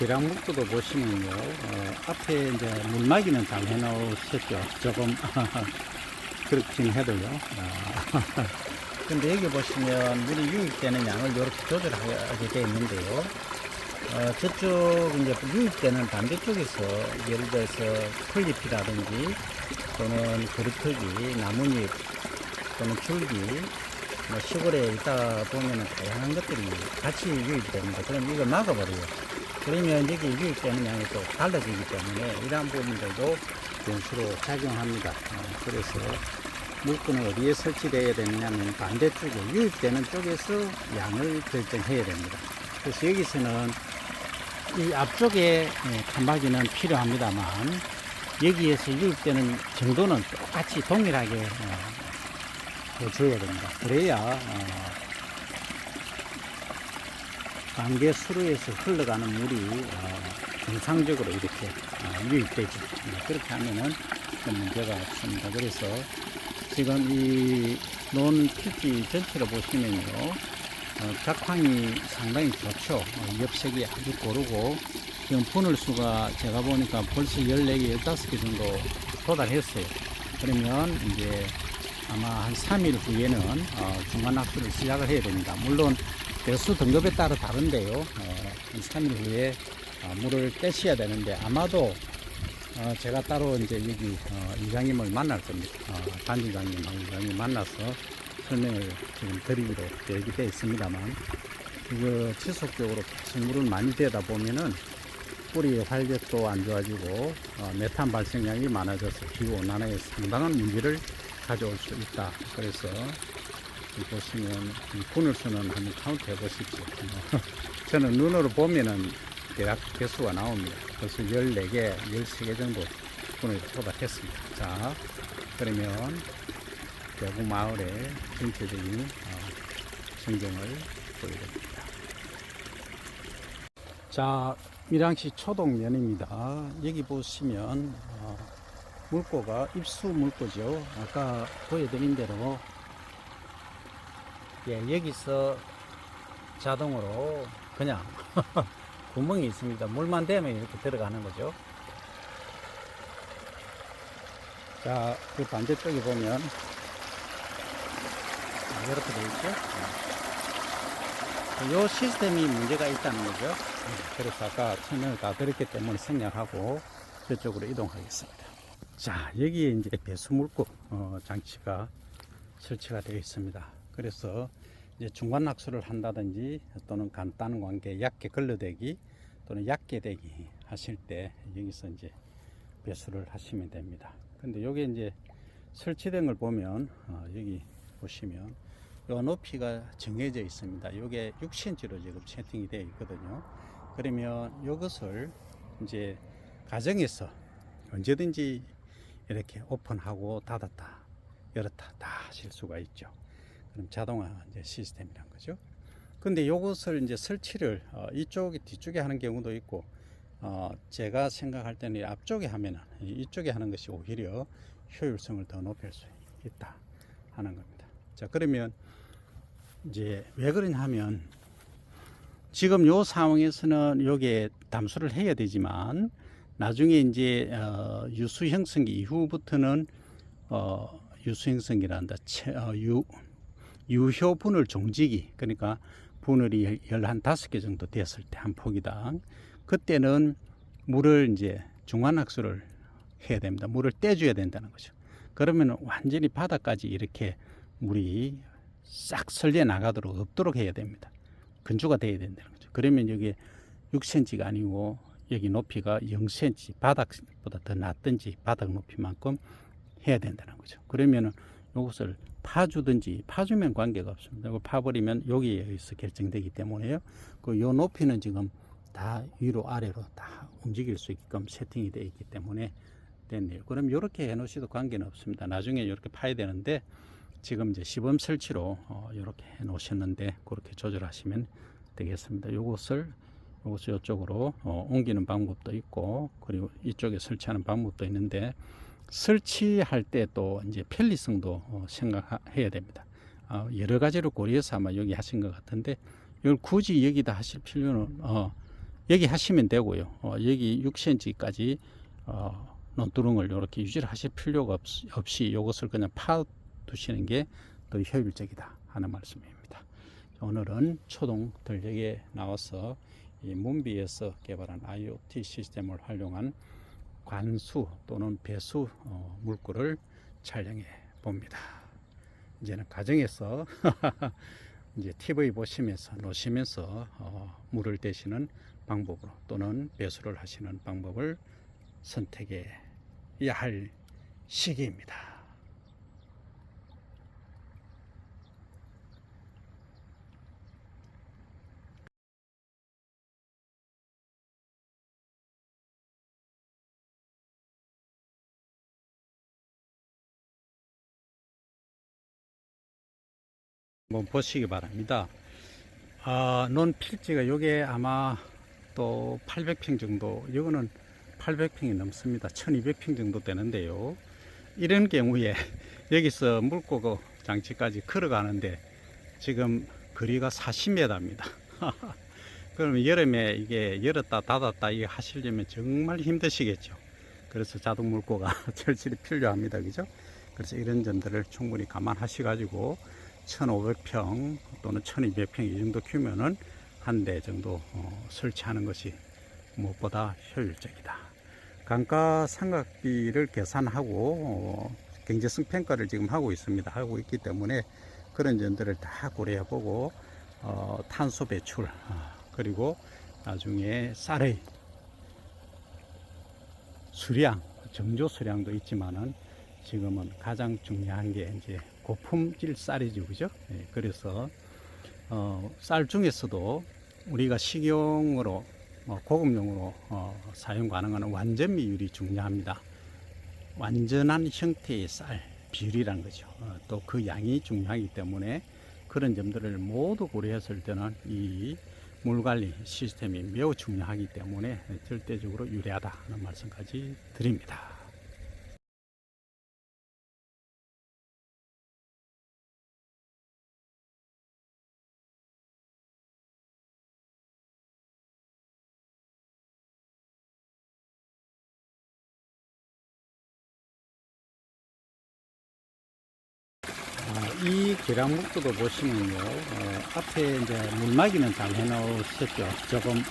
이 계량 목도도 보시면요, 어, 앞에 이제 물막이는 잘 해놓으셨죠. 조금, 그렇긴 해도요. 어, 근데 여기 보시면 물이 유입되는 양을 이렇게 조절하게 되어 있는데요. 어, 저쪽 이제 유입되는 반대쪽에서 예를 들어서 풀잎이라든지 또는 그루터기, 나뭇잎 또는 줄기 뭐 시골에 있다 보면은 다양한 것들이 같이 유입됩니다. 그럼 이걸 막아버려요. 그러면 여기 유입되는 양이 또 달라지기 때문에 이러한 부분들도 변수로 작용합니다. 어, 그래서 물건을 어디에 설치되어야 되느냐면 반대쪽에 유입되는 쪽에서 양을 결정해야 됩니다. 그래서 여기서는 이 앞쪽에 예, 칸막이는 필요합니다만 여기에서 유입되는 정도는 똑같이 동일하게 어, 줘야 됩니다. 그래야 어, 관계 수로에서 흘러가는 물이 어, 정상적으로 이렇게 어, 유입되죠. 어, 그렇게 하면은 좀 문제가 없습니다. 그래서 지금 이 논 필지 전체를 보시면요. 어, 작황이 상당히 좋죠. 어, 엽색이 아주 고르고 지금 분을 수가 제가 보니까 벌써 14개, 15개 정도 도달했어요. 그러면 이제 아마 한 3일 후에는 어, 중간 학수를 시작을 해야 됩니다. 물론 배수 등급에 따라 다른데요. 어, 한 3일 후에 어, 물을 떼셔야 되는데 아마도 어, 제가 따로 이제 여기 어, 이장님을 만날 겁니다. 어, 단지장님하고 이장님 만나서 설명을 지금 드리기로 계획이 되어 있습니다만 이거 지속적으로 계속 물을 많이 대다 보면은 뿌리 활력도 안 좋아지고 어, 메탄 발생량이 많아져서 기후 온난화에 상당한 문제를 가져올 수 있다. 그래서 이 보시면 이 분을 수는 한번 카운트 해보십시오. 어, 저는 눈으로 보면은 대략 개수가 나옵니다. 벌써 14개, 13개 정도 분을 도달했습니다. 자, 그러면 대구 마을의 전체적인 어, 전경을 보여드립니다. 자, 밀양시 초동면입니다. 여기 보시면 어, 물고가 입수 물고죠. 아까 보여드린 대로 예, 여기서 자동으로 그냥 구멍이 있습니다. 물만 대면 이렇게 들어가는 거죠. 자, 그 반대쪽에 보면 아, 이렇게 되어 있죠. 이 시스템이 문제가 있다는 거죠. 네, 그래서 아까 설명을 다 드렸기 때문에 생략하고 저쪽으로 이동하겠습니다. 자, 여기에 이제 배수물고 어, 장치가 설치가 되어 있습니다. 그래서 이제 중간 낙수를 한다든지 또는 간단 관계 얕게 걸러대기 또는 얕게 대기 하실 때 여기서 이제 배수를 하시면 됩니다. 근데 요게 이제 설치된 걸 보면 어, 여기 보시면 요 높이가 정해져 있습니다. 요게 6cm로 지금 채팅이 되어 있거든요. 그러면 요것을 이제 가정에서 언제든지 이렇게 오픈하고 닫았다 열었다 다 하실 수가 있죠. 그럼 자동화 이제 시스템이란 거죠. 근데 요것을 이제 설치를 어, 이쪽 뒤쪽에 하는 경우도 있고 어, 제가 생각할 때는 앞쪽에 하면은 이- 이쪽에 하는 것이 오히려 효율성을 더 높일 수 있다 하는 겁니다. 자 그러면 이제 왜 그러냐 하면 지금 요 상황에서는 요게 담수를 해야 되지만 나중에 이제 어, 유수 형성기 이후부터는 어, 유수 형성기란다 채- 어, 유 유효 분을 종지기 그러니까 분을이 열한 다섯 개 정도 됐을 때 한 포기당 그때는 물을 이제 중간학수를 해야 됩니다. 물을 떼줘야 된다는 거죠. 그러면 완전히 바닥까지 이렇게 물이 싹 설려 나가도록 없도록 해야 됩니다. 건조가 돼야 된다는 거죠. 그러면 여기 6cm가 아니고 여기 높이가 0cm 바닥보다 더 낮든지 바닥 높이만큼 해야 된다는 거죠. 그러면은 이것을 파주든지 파주면 관계가 없습니다. 이거 파버리면 여기에 의해서 결정되기 때문에요. 그 요 높이는 지금 다 위로 아래로 다 움직일 수 있게끔 세팅이 되어 있기 때문에 됐네요. 그럼 이렇게 해놓으셔도 관계는 없습니다. 나중에 이렇게 파야 되는데 지금 이제 시범 설치로 어, 이렇게 해놓으셨는데 그렇게 조절하시면 되겠습니다. 요것을 요것을 이쪽으로 어, 옮기는 방법도 있고 그리고 이쪽에 설치하는 방법도 있는데 설치할 때 또 이제 편리성도 어, 생각해야 됩니다. 어, 여러 가지를 고려해서 아마 여기 하신 것 같은데 이걸 굳이 여기다 하실 필요는 어, 여기 하시면 되고요. 어, 여기 6cm까지 어, 논두렁을 이렇게 유지를 하실 필요가 없, 없이 이것을 그냥 파 두시는 게 더 효율적이다 하는 말씀입니다. 오늘은 초동 들녘에 나와서 이 문비에서 개발한 IoT 시스템을 활용한 관수 또는 배수 어, 물구를 촬영해 봅니다. 이제는 가정에서 이제 TV 보시면서 놓으시면서 어, 물을 대시는 방법으로 또는 배수를 하시는 방법을 선택해야 할 시기입니다. 한번 보시기 바랍니다. 아, 논 필지가 요게 아마 또 800평 정도, 이거는 800평이 넘습니다. 1200평 정도 되는데요. 이런 경우에 여기서 물고기 장치까지 걸어가는데 지금 거리가 40m입니다. 그러면 여름에 이게 열었다 닫았다 이게 하시려면 정말 힘드시겠죠. 그래서 자동 물고가 절실히 필요합니다. 그죠? 그래서 이런 점들을 충분히 감안하시 가지고 1500평 또는 1200평 이 정도 키우면은 한 대 정도 어, 설치하는 것이 무엇보다 효율적이다. 강가 상각비를 계산하고 어, 경제성 평가를 지금 하고 있습니다. 하고 있기 때문에 그런 점들을 다 고려해 보고 어, 탄소 배출 아, 그리고 나중에 쌀의 수량 정조 수량도 있지만은 지금은 가장 중요한 게 이제 고품질 쌀이죠, 그죠? 예, 그래서 어, 쌀 중에서도 우리가 식용으로 어, 고급용으로 어, 사용 가능한 완전 비율이 중요합니다. 완전한 형태의 쌀 비율이란 거죠. 어, 또그 양이 중요하기 때문에 그런 점들을 모두 고려했을 때는 이 물관리 시스템이 매우 중요하기 때문에 절대적으로 유리하다 하는 말씀까지 드립니다. 계량목도도 보시면요, 어, 앞에 이제 물막이는 잘 해놓으셨죠. 조금,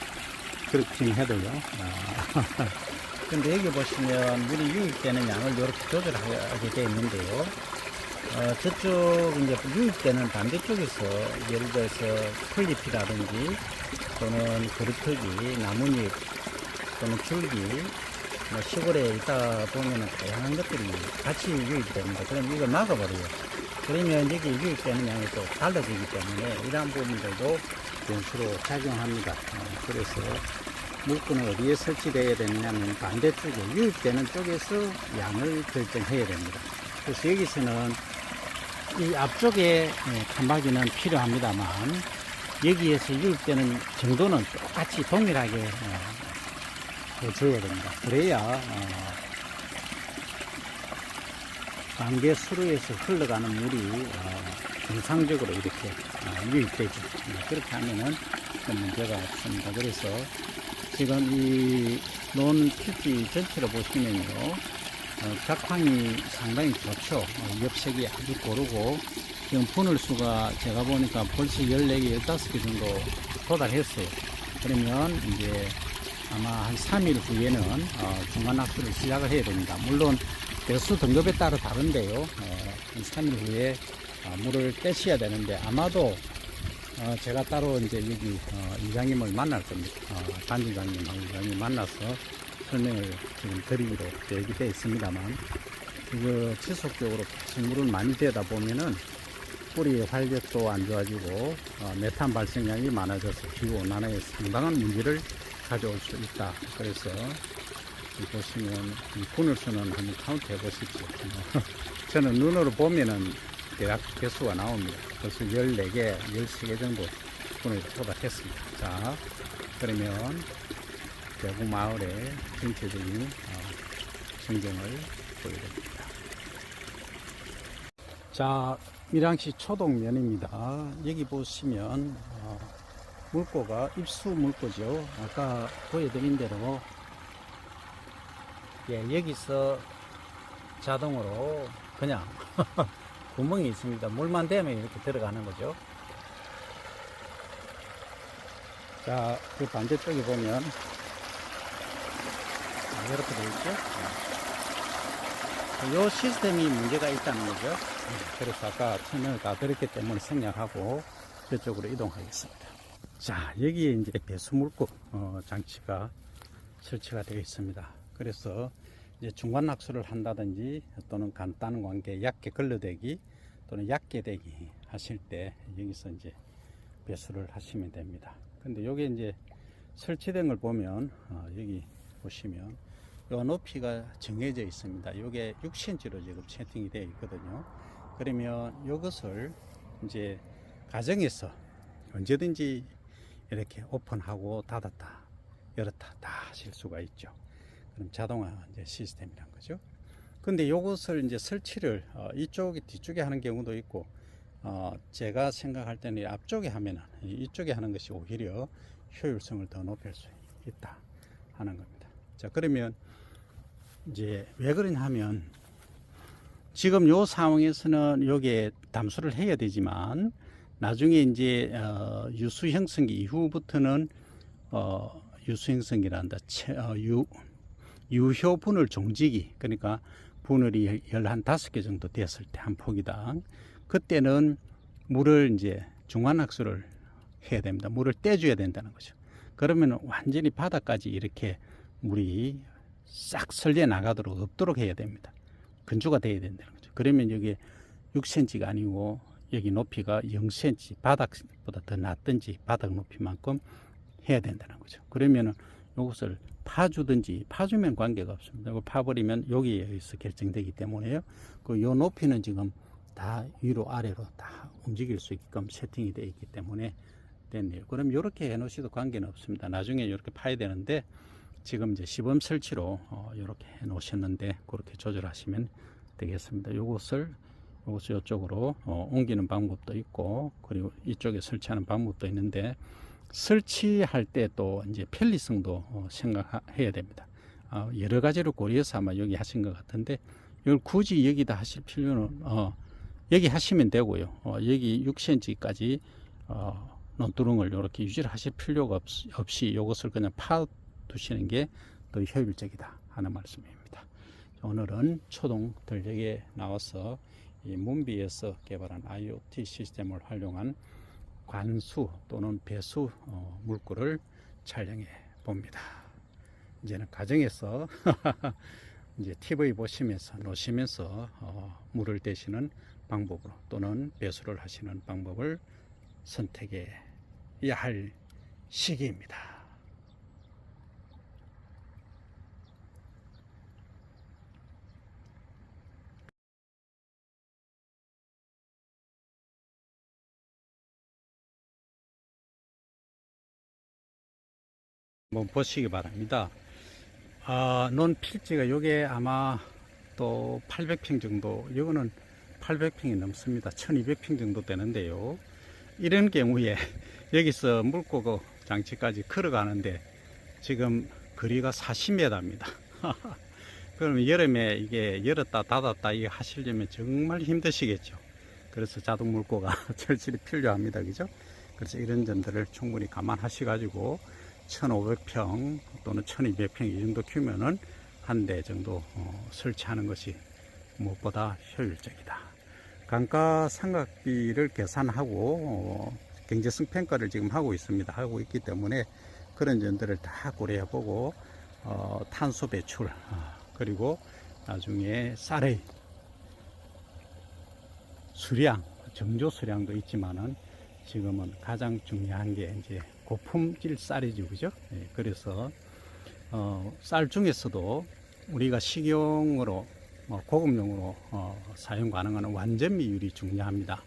그렇긴 해도요. 아, 근데 여기 보시면 물이 유입되는 양을 이렇게 조절하게 되어 있는데요. 어, 저쪽 이제 유입되는 반대쪽에서 예를 들어서 클리피라든지 또는 그루터기, 나뭇잎 또는 줄기 뭐 시골에 있다 보면은 다양한 것들이 같이 유입됩니다. 그럼 이걸 막아버려요. 그러면 여기 유입되는 양이 또 달라지기 때문에 이러한 부분들도 변수로 작용합니다. 어, 그래서 물건은 어디에 설치되어야 되느냐면 반대쪽에 유입되는 쪽에서 양을 결정해야 됩니다. 그래서 여기서는 이 앞쪽에 예, 칸막이는 필요합니다만 여기에서 유입되는 정도는 똑같이 동일하게 어, 더 줘야 됩니다. 그래야 어, 관계 수로에서 흘러가는 물이 어, 정상적으로 이렇게 어, 유입되죠. 네, 그렇게 하면은 큰 문제가 없습니다. 그래서 지금 이 논 필지 전체로 보시면요. 어, 작황이 상당히 좋죠. 어, 엽색이 아주 고르고 지금 분을 수가 제가 보니까 벌써 14개, 15개 정도 도달했어요. 그러면 이제 아마 한 3일 후에는 어, 중간 학수를 시작을 해야 됩니다. 물론 배수 등급에 따라 다른데요. 어, 한 3일 후에 어, 물을 떼셔야 되는데 아마도 어, 제가 따로 이제 여기 어, 이장님을 만날 겁니다. 어, 단지장님하고 이장님 만나서 설명을 지금 드리기로 계획이 있습니다만 이거 지속적으로 계속 물을 많이 대다 보면은 뿌리의 활력도 안 좋아지고 어, 메탄 발생량이 많아져서 기후 온난화에 상당한 문제를 가져올 수 있다. 그래서 이 보시면 이 분을 수는 한번 카운트 해 보십시오. 저는 눈으로 보면은 대략 개수가 나옵니다. 벌써 14개, 13개 정도 분을 도달했습니다. 자, 그러면 대구 마을의 전체적인 어, 전경을 보여드립니다. 자, 밀양시 초동면입니다. 여기 보시면 어, 물고가 입수 물고죠. 아까 보여드린 대로 예, 여기서 자동으로 그냥 구멍이 있습니다. 물만 되면 이렇게 들어가는 거죠. 자, 그 반대쪽에 보면 아, 이렇게 되어 있죠. 이 시스템이 문제가 있다는 거죠. 네, 그래서 아까 천연을 다 들었기 때문에 생략하고 저쪽으로 이동하겠습니다. 자, 여기에 이제 배수물고 어, 장치가 설치가 되어 있습니다. 그래서 이제 중간 낙수를 한다든지 또는 간단한 관계 얕게 걸러대기 또는 얕게 대기 하실 때 여기서 이제 배수를 하시면 됩니다. 근데 여기 이제 설치된 걸 보면 어, 여기 보시면 요 높이가 정해져 있습니다. 이게 6cm로 지금 세팅이 되어 있거든요. 그러면 이것을 이제 가정에서 언제든지 이렇게 오픈하고 닫았다, 열었다 다 하실 수가 있죠. 그럼 자동화 이제 시스템이란 거죠. 근데 이것을 이제 설치를 어, 이쪽에 뒤쪽에 하는 경우도 있고 어, 제가 생각할 때는 앞쪽에 하면은 이쪽에 하는 것이 오히려 효율성을 더 높일 수 있다 하는 겁니다. 자 그러면 이제 왜 그러냐 하면 지금 요 상황에서는 여기에 담수를 해야 되지만 나중에 이제 어, 유수 형성기 이후부터는 어, 유수 형성기란다 어, 유 유효 분을 종지기 그러니까 분을이 열한 다섯 개 정도 됐을 때 한 포기당 그때는 물을 이제 중환학수를 해야 됩니다. 물을 떼줘야 된다는 거죠. 그러면 완전히 바닥까지 이렇게 물이 싹 설려 나가도록 없도록 해야 됩니다. 건조가 돼야 된다는 거죠. 그러면 여기 6cm가 아니고 여기 높이가 0cm 바닥보다 더 낮든지 바닥 높이만큼 해야 된다는 거죠. 그러면은 이것을 파주든지 파주면 관계가 없습니다. 이거 파버리면 여기에서 결정되기 때문에요. 그 요 높이는 지금 다 위로 아래로 다 움직일 수 있게끔 세팅이 되어 있기 때문에 됐네요. 그럼 이렇게 해놓으셔도 관계는 없습니다. 나중에 이렇게 파야 되는데 지금 이제 시범 설치로 어, 이렇게 해놓으셨는데 그렇게 조절하시면 되겠습니다. 요것을 요것을 이쪽으로 어, 옮기는 방법도 있고 그리고 이쪽에 설치하는 방법도 있는데 설치할 때 또 이제 편리성도 어, 생각해야 됩니다. 어, 여러 가지로 고려해서 아마 여기 하신 것 같은데 이걸 굳이 여기다 하실 필요는 어, 여기 하시면 되고요. 어, 여기 6cm까지 어, 논두렁을 이렇게 유지를 하실 필요가 없, 없이 이것을 그냥 파 두시는 게 더 효율적이다 하는 말씀입니다. 오늘은 초동 들녘에 나와서 이 문비에서 개발한 IoT 시스템을 활용한 관수 또는 배수 어, 물구를 촬영해 봅니다. 이제는 가정에서 이제 TV 보시면서 노시면서 어, 물을 대시는 방법으로 또는 배수를 하시는 방법을 선택해야 할 시기입니다. 한번 보시기 바랍니다. 아, 논 필지가 요게 아마 또 800평 정도, 이거는 800평이 넘습니다. 1200평 정도 되는데요. 이런 경우에 여기서 물고기 장치까지 걸어가는데 지금 거리가 40m입니다. 그러면 여름에 이게 열었다 닫았다 이게 하시려면 정말 힘드시겠죠. 그래서 자동 물고가 절실히 필요합니다. 그죠? 그래서 이런 점들을 충분히 감안하셔가지고 1500평 또는 1200평 이 정도 키우면은 한 대 정도 어, 설치하는 것이 무엇보다 효율적이다. 강가 상각비를 계산하고 어, 경제성 평가를 지금 하고 있습니다. 하고 있기 때문에 그런 점들을 다 고려해 보고 어, 탄소 배출 어, 그리고 나중에 쌀의 수량 정조 수량도 있지만은 지금은 가장 중요한 게 이제 고품질 쌀이죠, 그죠? 예, 그래서 어, 쌀 중에서도 우리가 식용으로 뭐 고급용으로 어, 사용 가능한 완전 비율이 중요합니다.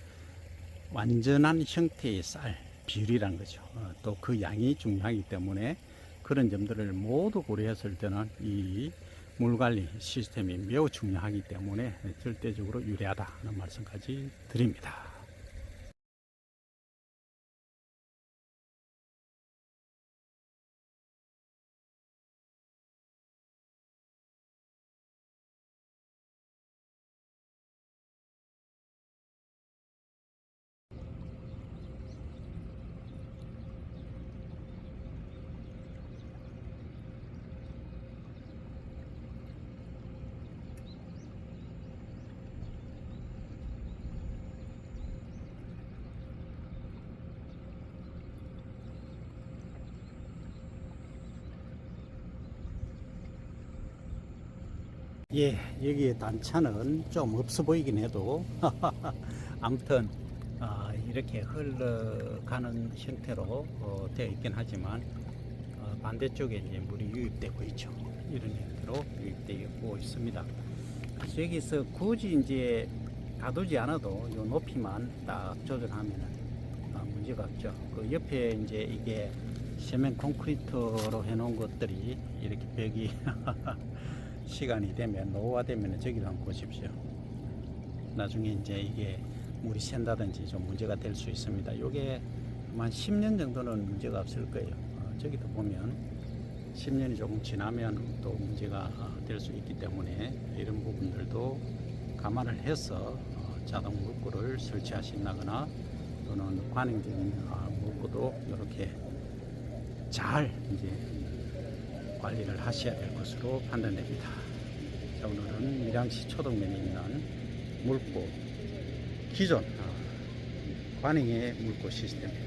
완전한 형태의 쌀 비율이라는 거죠. 어, 또그 양이 중요하기 때문에 그런 점들을 모두 고려했을 때는 이 물관리 시스템이 매우 중요하기 때문에 절대적으로 유리하다는 말씀까지 드립니다. 예, 여기에 단차는 좀 없어 보이긴 해도 아무튼 아, 이렇게 흘러가는 형태로 어, 되어 있긴 하지만 어, 반대쪽에 이제 물이 유입되고 있죠. 이런 형태로 유입되고 있습니다. 그래서 여기서 굳이 이제 가두지 않아도 이 높이만 딱 조절하면 아, 문제가 없죠. 그 옆에 이제 이게 세면 콘크리트로 해놓은 것들이 이렇게 벽이 시간이 되면 노후화 되면 저기도 한번 보십시오. 나중에 이제 이게 물이 샌다든지 좀 문제가 될 수 있습니다. 요게 한 10년 정도는 문제가 없을 거예요. 어, 저기도 보면 10년이 조금 지나면 또 문제가 될 수 있기 때문에 이런 부분들도 감안을 해서 어, 자동 물구를 설치하신다거나 또는 관행적인 아, 물구도 이렇게 잘 이제 관리를 하셔야 될 것으로 판단됩니다. 자, 오늘은 밀양시 초동면에 있는 물고 기존 아, 관행의 물고 시스템입니다.